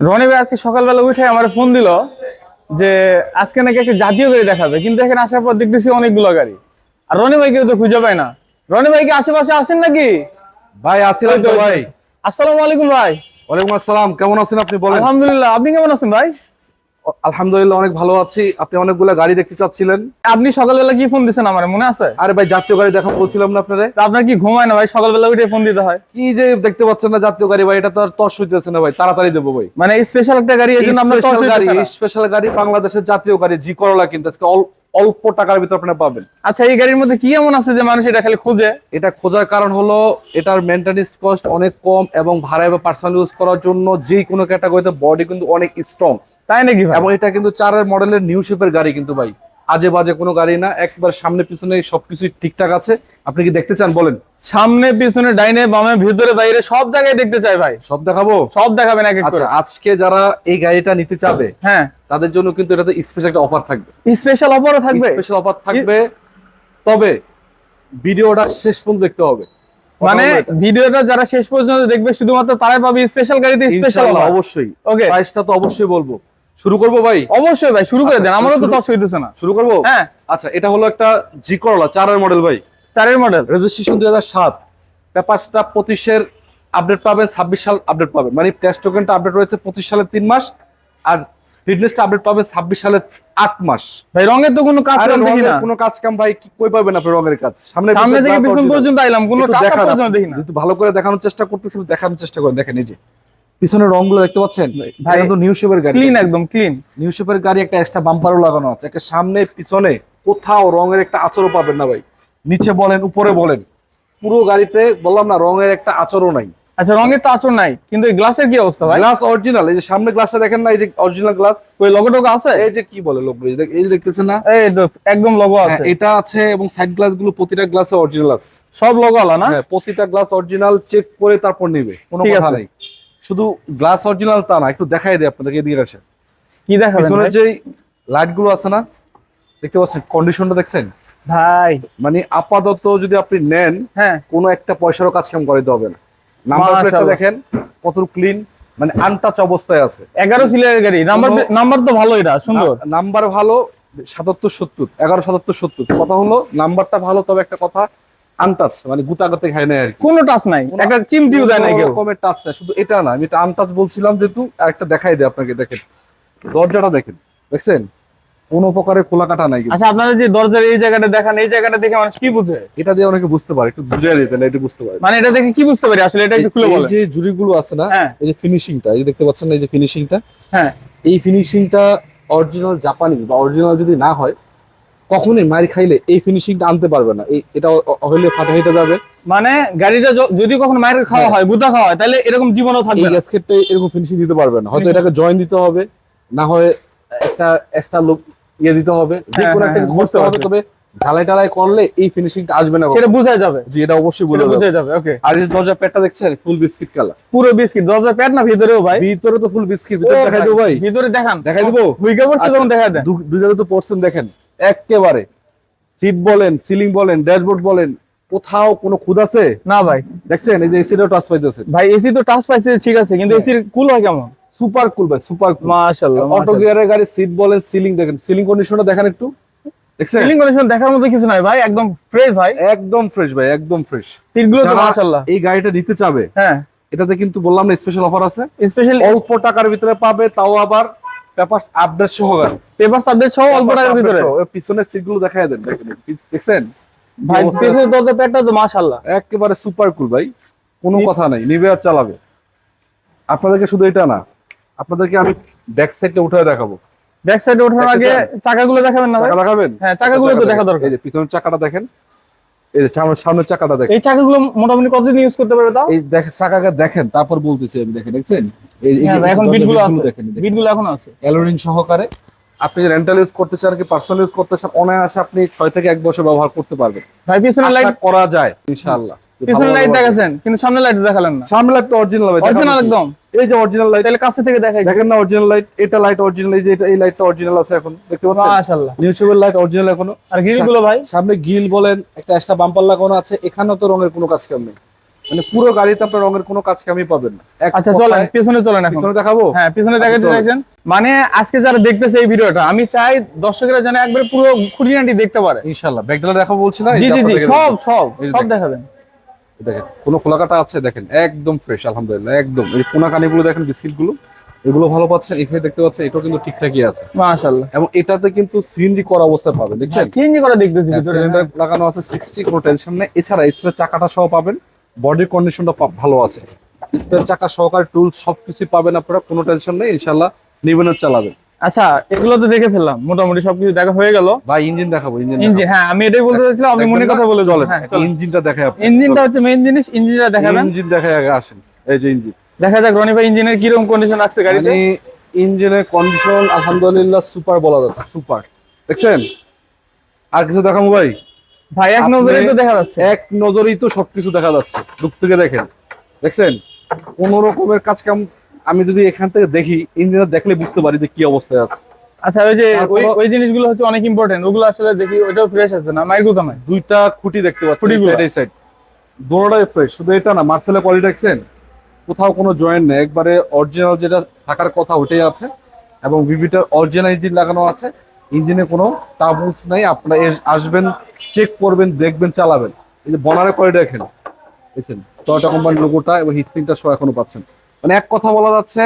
রনি ভাই আজকে সকালবেলা উঠে আমার ফোন দিল যে আজকে নাকি একটা জাতীয় গাড়ি দেখাবে কিন্তু এখানে আসার পর দেখতেছি অনেকগুলো গাড়ি। আর রনি ভাই কেউ তো খুঁজে পায় না। রনি ভাই কি আশেপাশে আসেন নাকি? ভাই আসিলাম তো ভাই। আসসালামু আলাইকুম ভাই। ওয়ালাইকুম আসসালাম কেমন আছেন আপনি বলেন? আলহামদুলিল্লাহ আপনি কেমন আছেন ভাই? আলহামদুলিল্লাহ অনেক ভালো আছি। আপনি অনেকগুলো গাড়ি দেখতে চাচ্ছিলেন। আপনি সকালবেলা কি ফোন দিচ্ছেন আমার? মনে আছে? আরে ভাই জাতীয় গাড়ি দেখা বলছিলাম না আপনারে। আপনার কি ঘুমায় না ভাই? সকালবেলা উঠে ফোন দিতে হয়। কি যে দেখতে পাচ্ছেন না জাতীয় গাড়ি ভাই এটা তো আর তর্স হইতেছে না ভাই তাড়াতাড়ি দেবো ভাই। মানে স্পেশাল একটা গাড়ি এই জন্য আপনার স্পেশাল গাড়ি স্পেশাল গাড়ি বাংলাদেশের জাতীয় গাড়ি জি করলা কিন্তু আজকে অল্প টাকার ভিতর আপনি পাবেন। আচ্ছা এই গাড়ির মধ্যে কি এমন আছে যে মানুষ এটা খালি খোঁজে? এটা খোঁজার কারণ হলো এটার মেনটেন্স কস্ট অনেক কম এবং ভাড়ায় বা পার্সোনাল ইউজ করার জন্য যে কোনো ক্যাটাগরিতে বডি কিন্তু অনেক স্ট্রং তাই নাকি ভাই? এবং এটা কিন্তু চারের মডেলের নিউ শেপের গাড়ি কিন্তু ভাই। আজে বাজে কোনো গাড়ি না একবার সামনে পিছনে সবকিছু ঠিকঠাক আছে। আপনি কি দেখতে চান বলেন? সামনে পিছনে ডাইনে বামে ভিতরে বাইরে সব জায়গায় দেখতে চাই ভাই। সব দেখাবো? সব দেখাবেন এক এক আচ্ছা করে। আজকে যারা এই গাড়িটা নিতে চাবে হ্যাঁ। তাদের জন্য কিন্তু এটাতে স্পেশাল একটা অফার থাকবে। স্পেশাল অফারও থাকবে? স্পেশাল অফার থাকবে। তবে ভিডিওটা শেষ পর্যন্ত দেখতে হবে। মানে ভিডিওটা যারা শেষ পর্যন্ত দেখবে শুধুমাত্র তারাই পাবে স্পেশাল গাড়িতে স্পেশাল অফার অবশ্যই। ওকে প্রাইসটা তো অবশ্যই বলব। শুরু করব ভাই? অবশ্যই ভাই শুরু করে আচ্ছা, দেন আমারও তো তস হইতেছে না। শুরু করব? হ্যাঁ। আচ্ছা এটা হলো একটা জি করলা চারের মডেল ভাই। চারের মডেল রেজিস্ট্রেশন দুই হাজার সাত। পেপারসটা পঁচিশের আপডেট পাবেন ছাব্বিশ সাল আপডেট পাবেন। মানে টেস্ট টোকেনটা আপডেট রয়েছে পঁচিশ সালের তিন মাস আর ফিটনেসটা আপডেট পাবেন ছাব্বিশ সালের আট মাস। ভাই রঙের তো কোনো কাজ দেখি না। কোনো কাজ কাম ভাই কই পাবেন আপনি রঙের কাজ? সামনে সামনে থেকে পিছন পর্যন্ত আইলাম কোনো পর্যন্ত দেখি না। ভালো করে দেখানোর চেষ্টা করতেছি দেখানোর চেষ্টা করে দেখেন এই যে। পিছনের রংগুলো দেখতে পাচ্ছেন? ভাই, নিউ শেপের গাড়ি। ক্লিন একদম ক্লিন নিউ শেপের গাড়ি একটা এক্সট্রা বাম্পারও লাগানো আছে। একটা সামনে পিছনে কোথাও রঙের একটা আচরও পাবেন না ভাই। নিচে বলেন উপরে বলেন। পুরো গাড়িতে বললাম না রঙের একটা আচরও নাই। আচ্ছা রঙের তো আসর নাই কিন্তু এই গ্লাসের কি অবস্থা ভাই? গ্লাস অরিজিনাল এই যে সামনে গ্লাসটা দেখেন না এই যে অরিজিনাল গ্লাস ওই লগো টগো আছে? এই যে কি বলে লোক এই যে দেখতেছেন না? এই একদম লগো হ্যাঁ, আছে। এটা আছে এবং সাইড গ্লাসগুলো প্রতিটা গ্লাসে অরিজিনাল আছে। সব লগো আলা না হ্যাঁ প্রতিটা গ্লাস অরিজিনাল চেক করে তারপর নেবে কোনো কথা। নাই। শুধু গ্লাস অরিজিনাল তা না একটু দেখাই দেয় আপনাদেরকে এদিকে আসে কি দেখাবেন পিছনে যে লাইটগুলো আছে না দেখতে পাচ্ছেন কন্ডিশনটা দেখছেন? ভাই। মানে আপাতত যদি আপনি নেন হ্যাঁ। কোনো একটা পয়সারও কাজ কাম করাইতে হবে না। নাম্বার প্লেটটা দেখেন কত ক্লিন মানে আনটাচ অবস্থায় আছে। এগারো সিলিয়ারের গাড়ি। নাম্বার নাম্বার তো ভালো এটা সুন্দর। নাম্বার ভালো সাতাত্তর সত্তর এগারো সাতাত্তর সত্তর। কথা হলো নাম্বারটা ভালো তবে একটা কথা আনটাচ মানে গুতা করতে খায় না আর কোনো টাচ নাই একটা চিমটিও দেয় না কেউ। রকমের টাচ নাই শুধু এটা না আমি এটা আনটাচ বলছিলাম যেহেতু আরেকটা দেখাই দেয় আপনাকে দেখেন। দরজাটা দেখেন দেখছেন? কোনো প্রকারের খোলা কাটা নাই আচ্ছা আপনারা যে দরজার এই জায়গাটা দেখান এই জায়গাটা দেখে মানুষ কি বুঝে? এটা দিয়ে অনেকে বুঝতে পারে একটু বুঝাই দিতে না এটা বুঝতে পারে। মানে এটা দেখে কি বুঝতে পারি? আসলে এটা একটু খুলে এই বলেন। যে জুড়িগুলো আছে না হ্যাঁ। এই যে ফিনিশিংটা এই যে দেখতে পাচ্ছেন না এই যে ফিনিশিংটা হ্যাঁ। এই ফিনিশিংটা অরিজিনাল জাপানিজ বা অরিজিনাল যদি না হয় কখনোই মার খাইলে এই ফিনিশিংটা আনতে পারবে না। এই এটা হইলে ফাটা হইতে যাবে। মানে গাড়িটা যদি কখনো মায়ের খাওয়া হ্যাঁ। হয় গুদা খাওয়া হয় তাহলে এরকম জীবনও থাকবে না। গ্যাসকেটটা এরকম ফিনিশিং দিতে পারবে না। হয়তো এটাকে জয়েন দিতে হবে না হয় একটা এক্সট্রা লোক ইয়ে দিতে হবে। যে হ্যাঁ, কোনো হ্যাঁ, একটা কিছু করতে হবে তবে ঝালাই টালাই করলে এই ফিনিশিংটা আসবে না সেটা বুঝা যাবে। জি এটা অবশ্যই সেটা বলে বুঝা যাবে ওকে আর এই দরজা প্যাডটা দেখছেন? ফুল বিস্কিট কালার পুরো বিস্কিট দরজার প্যাট না ভিতরেও ভাই? ভিতরে তো ফুল বিস্কিট ভিতরে দেখাই দেবো ভাই। ভিতরে দেখান। দেখাই দেবো? হুইকা পড়ছে আচ্ছা, তখন দেখা দেন। দু- দুই জায়গায় তো পড়ছেন দেখেন। একেবারে। সিট বলেন সিলিং বলেন ড্যাশবোর্ড বলেন কোথাও কোনো খুদ আছে? না ভাই। দেখছেন এই যে এসিটাও টাচ পাইতেছেন ভাই এসি তো টাচ পাইছে ঠিক আছে কিন্তু হ্যাঁ। এসির কুল হয় কেমন? সুপার কুল ভাই সুপার মাশাআল্লাহ অটো গিয়ারের গাড়ি সিট বলেন সিলিং দেখেন সিলিং কন্ডিশনটা দেখেন একটু। দেখছেন? সিলিং কন্ডিশন দেখার মতো কিছু নাই ভাই একদম ফ্রেশ ভাই। একদম ফ্রেশ ভাই একদম ফ্রেশ সিটগুলো তো মাশাআল্লাহ। এই গাড়িটা নিতে চাবে হ্যাঁ। এটাতে কিন্তু বললাম না স্পেশাল অফার আছে। স্পেশাল অল্প টাকার ভিতরে পাবে তাও আবার পেপারস আপডেট সহ গাড়ি পেপার সাবজেক্ট সহ অল্প টাকার ভিতরে। পিছনের সিটগুলো দেখাই দেন দেখছেন? ভাই পেছনের দরজার তো মাশাআল্লাহ। একেবারে সুপার কুল ভাই। কোনো কথা নাই নিবে আর চালাবে। আপনাদেরকে শুধু এটা না আপনাদেরকে আমি ব্যাক সাইডটা উঠে দেখাবো। ব্যাক সাইডে ওঠার আগে? চাকাগুলো দেখাবেন না চাকা দেখাবেন? হ্যাঁ, চাকাগুলো তো দেখা দরকার। এই যে পিছনের চাকাটা দেখেন। এই সামনের সামনের চাকাটা দেখেন। এই চাকাগুলো মোটামুটি কতদিন ইউজ করতে পারবে তাও? এই দেখেন চাকাটা দেখেন তারপর বলতেছি আমি দেখেন দেখছেন? এই এই যে ভাই, এখন বিটগুলো বিটগুলো আছে। দেখেন দেখেন। বিটগুলো এখন আছে। অ্যালোরিং সহকারে আপনি রেন্টাল ইউজ করতে চান কি পার্সোনাল ইউজ করতে চান অনায়াসে আপনি ছয় থেকে এক বছর ব্যবহার করতে পারবেন। ভাই পিছনের লাইট করা যায় ইনশাআল্লাহ। পিছনের লাইট দেখাছেন কিন্তু সামনের লাইট দেখালেন না। সামনে লাইট তো অরিজিনাল ভাই অরিজিনাল একদম। এই যে অরিজিনাল লাইট তাহলে কাছে থেকে দেখাই। দেখেন না অরিজিনাল লাইট এটা লাইট অরিজিনাল এই যে এটা এই লাইটটা অরিজিনাল আছে এখন দেখতে পাচ্ছেন? মাশাআল্লাহ। নিউ শেপের লাইট অরিজিনাল এখনও। আর গ্রিলগুলো ভাই? সামনে গিল বলেন একটা এক্সট্রা বাম্পার লাগানো আছে এখানেও তো রঙের কোনো কাজ কাম নেই। মানে পুরো গাড়িতে আপনার রঙের কোনো কাজ কামি পাবেন না। আচ্ছা চলেন পেছনে চলেন এখন। পিছনে দেখাবো? হ্যাঁ পেছনে আচ্ছা, দেখাতে চাইছেন? মানে আজকে যারা দেখতেছে এই ভিডিওটা আমি চাই দর্শকেরা যেন একবারে পুরো খুঁটিনাটি দেখতে পারে। ইনশাল্লাহ ব্যাগডালা দেখাবো বলছি না জি জি জি সব সব সব দেখাবেন। দেখেন কোনো খোলাকাটা আছে? দেখেন একদম ফ্রেশ আলহামদুলিল্লাহ একদম। এই কোনা কানিগুলো দেখেন বিস্কিটগুলো এগুলো ভালো পাচ্ছেন। এখানে দেখতে পাচ্ছেন এটাও কিন্তু ঠিকঠাকই আছে। মাশাআল্লাহ। এবং এটাতে কিন্তু সিএনজি করা অবস্থায় পাবেন দেখছেন? সিএনজি করা দেখতেছি ভিতরে। সিলিন্ডার লাগানো আছে সিক্সটি কোনো টেনশন নেই। এছাড়া স্পেয়ার চাকাটা সহ পাবেন বডির কন্ডিশনটা ভালো আছে। স্পেয়ার চাকা সহকারে টুল সবকিছু পাবেন আপনারা কোনো টেনশন নেই ইনশাল্লাহ নিবেন চালাবেন। আচ্ছা এগুলো তো দেখে ফেললাম। মোটামুটি সবকিছু দেখা হয়ে গেল। ভাই ইঞ্জিন দেখাবো ইঞ্জিন ইঞ্জিন হ্যাঁ আমি এটাই বলতে চাইছিলাম আপনি মনে কথা বলে চলেন। চলেন হ্যাঁ ইঞ্জিনটা দেখাই আপনি। ইঞ্জিনটা হচ্ছে মেইন জিনিস ইঞ্জিনটা দেখাবেন? ইঞ্জিন দেখাই আগে আসেন। এই যে ইঞ্জিন। দেখা যাক রনি ভাই ইঞ্জিনের কীরকম কন্ডিশন রাখছে গাড়িতে? মানে ইঞ্জিনের কন্ডিশন আলহামদুলিল্লাহ সুপার বলা যাচ্ছে সুপার দেখছেন? আর কিছু দেখাবো ভাই? ভাই এক নজরেই তো দেখা যাচ্ছে। এক নজরেই তো সবকিছু দেখা যাচ্ছে দূর থেকে দেখেন। দেখছেন? কোন রকমের কাজ কাম আমি যদি এখান থেকে দেখি ইঞ্জিনিয়ার দেখলে বুঝতে পারি যে কি অবস্থায় আছে। আচ্ছা ওই যে ওই ওই জিনিসগুলো হচ্ছে অনেক ইম্পর্টেন্ট ওগুলো আসলে দেখি ওইটাও ফ্রেশ আছে না? মাইর নাই দুইটা খুঁটি দেখতে পাচ্ছি। সাইড এই সাইড দোনোটাই ফ্রেশ শুধু এটা না মার্সেলের কোয়ালিটি দেখছেন? কোথাও কোনো জয়েন্ট নেই একবারে অরিজিনাল যেটা থাকার কথা ওটাই আছে এবং ভিভিটার অরিজিনাল ইঞ্জিন লাগানো আছে। ইঞ্জিনে কোনো টাবুলস নাই আপনারা আসবেন চেক করবেন দেখবেন চালাবেন। এই যে বনারের কোয়ালিটি দেখেন। দেখছেন? টয়টা কোম্পানির লোগোটা এবং হিস্ট্রিংটা সহ এখনও পাচ্ছেন। মানে এক কথা বলা যাচ্ছে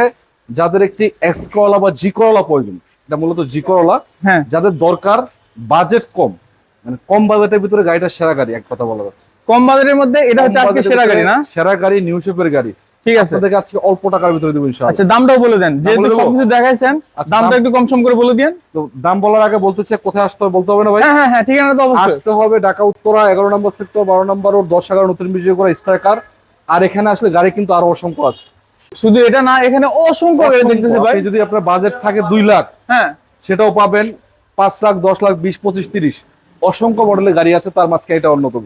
যাদের একটি এক্স করলা বা জি করলা প্রয়োজন এটা মূলত জি করলা হ্যাঁ। যাদের দরকার বাজেট কম মানে কম বাজেটের ভিতরে গাড়িটা সেরা গাড়ি এক কথা বলা যাচ্ছে। কম বাজেটের মধ্যে এটা হচ্ছে আজকে সেরা গাড়ি না? সেরা গাড়ি নিউ শেপের গাড়ি। ঠিক আছে। আপনাদেরকে আজকে অল্প টাকার ভিতরে দেবো ইনশাআল্লাহ। আচ্ছা দামটাও বলে দেন। যেহেতু? সবকিছু দেখাইছেন আচ্ছা, দামটা একটু কম সম করে বলে দিন তো দাম বলার আগে বলতে চাই কোথায় আসতে হবে বলতে হবে না ভাই? হ্যাঁ হ্যাঁ হ্যাঁ ঠিকানা তো অবশ্যই। আসতে হবে ঢাকা উত্তরা এগারো নম্বর সেক্টর বারো নম্বর ও দশ এগারো নতুন বিজয় করা স্ট্রাইকার আর এখানে আসলে গাড়ি কিন্তু আরও অসংখ্য আছে। শুধু এটা না এখানে অসংখ্য গাড়ি দেখতেছি ভাই। যদি আপনার বাজেট থাকে দুই লাখ হ্যাঁ। সেটাও পাবেন পাঁচ লাখ দশ লাখ বিশ পঁচিশ তিরিশ। অসংখ্য মডেলের গাড়ি আছে তার মাঝখানে এটা অন্যতম।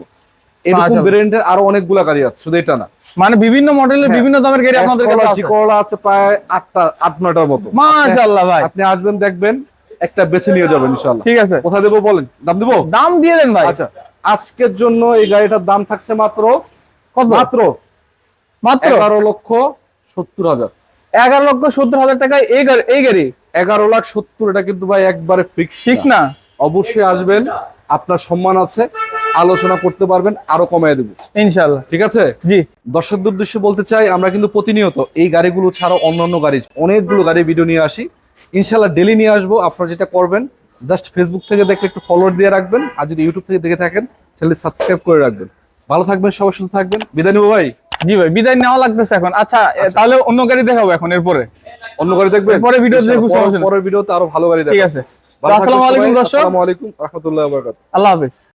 এরকম ব্র্যান্ডের আরও অনেকগুলা গাড়ি আছে শুধু এটা না। মানে বিভিন্ন মডেলের হ্যাঁ। বিভিন্ন দামের গাড়ি আপনাদের কাছে আছে। Corla আছে প্রায় আটটা আট নয়টার মতো। মাশাআল্লাহ ভাই। আপনি আসবেন দেখবেন একটা বেছে নিয়ে যাবেন ইনশাল্লাহ ঠিক আছে। কোথায় দেবো বলেন? দাম দেবো? দাম দিয়ে দেন ভাই। আচ্ছা আজকের জন্য এই গাড়িটার দাম থাকছে মাত্র কত? মাত্র মাত্র? এগারো লক্ষ সত্তর হাজার। এগারো লক্ষ সত্তর হাজার টাকায় এই গাড়ি এগারো লাখ সত্তর এটা কিন্তু ভাই একবারে ফিক্স না। অবশ্যই আসবেন আপনার সম্মান আছে আলোচনা করতে পারবেন আরও কমায় দেবো। ইনশাল্লাহ ঠিক আছে? জি। দর্শকদের উদ্দেশ্যে বলতে চাই আমরা কিন্তু প্রতিনিয়ত এই গাড়িগুলো ছাড়াও অন্যান্য গাড়ি অনেকগুলো গাড়ি ভিডিও নিয়ে আসি। ইনশাল্লাহ ডেলি নিয়ে আসব আপনারা যেটা করবেন জাস্ট ফেসবুক থেকে দেখলে একটু ফলোয়ার দিয়ে রাখবেন আর যদি ইউটিউব থেকে দেখে থাকেন তাহলে সাবস্ক্রাইব করে রাখবেন। ভালো থাকবেন সবাই সুস্থ থাকবেন। বিদায় নিবো ভাই। জি ভাই বিদায় নেওয়া লাগতেছে এখন। আচ্ছা তাহলে অন্য গাড়ি দেখাবো এখন এরপরে। অন্য গাড়ি দেখবেন? পরে ভিডিও দেখব। পরের ভিডিওতে আরও ভালো গাড়ি ঠিক আছে। আসসালামু আলাইকুম। দর্শক। আসসালামু আলাইকুম রাহমাতুল্লাহি ওয়া বারাকাতুহু। আল্লাহ হাফেজ।